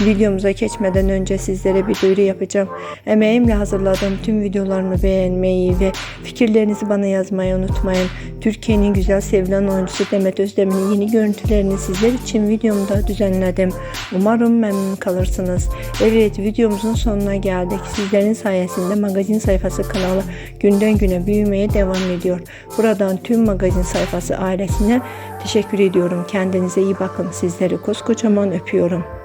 Videomuza geçmeden önce sizlere bir duyuru yapacağım. Emeğimle hazırladığım tüm videolarımı beğenmeyi ve fikirlerinizi bana yazmayı unutmayın. Türkiye'nin güzel sevilen oyuncusu Demet Özdemir'in yeni görüntülerini sizler için videomda düzenledim. Umarım memnun kalırsınız. Evet videomuzun sonuna geldik. Sizlerin sayesinde magazin sayfası kanalı günden güne büyümeye devam ediyor. Buradan tüm magazin sayfası ailesine teşekkür ediyorum. Kendinize iyi bakın. Sizleri koskocaman öpüyorum.